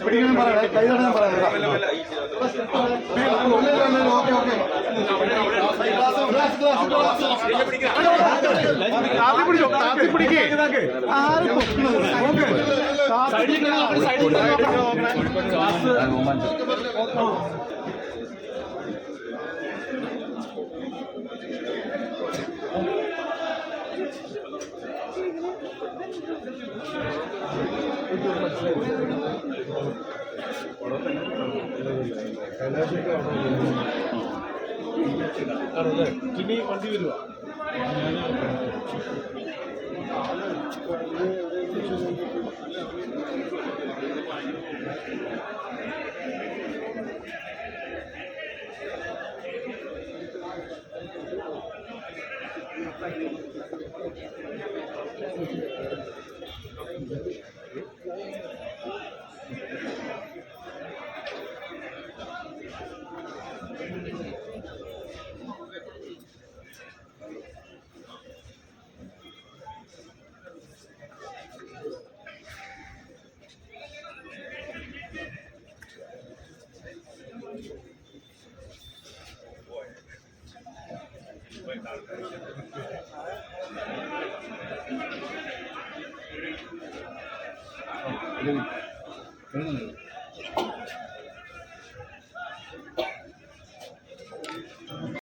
പിടിക്കണം പറയാം കൈ തടയാൻ പറയാം ഓക്കെ ഓക്കെ താത്തി പിടിച്ചോ താത്തി പിടിക്കേ ആരും ആണല്ലേ ഇനി വണ്ടി വരുവാ 어, 그러면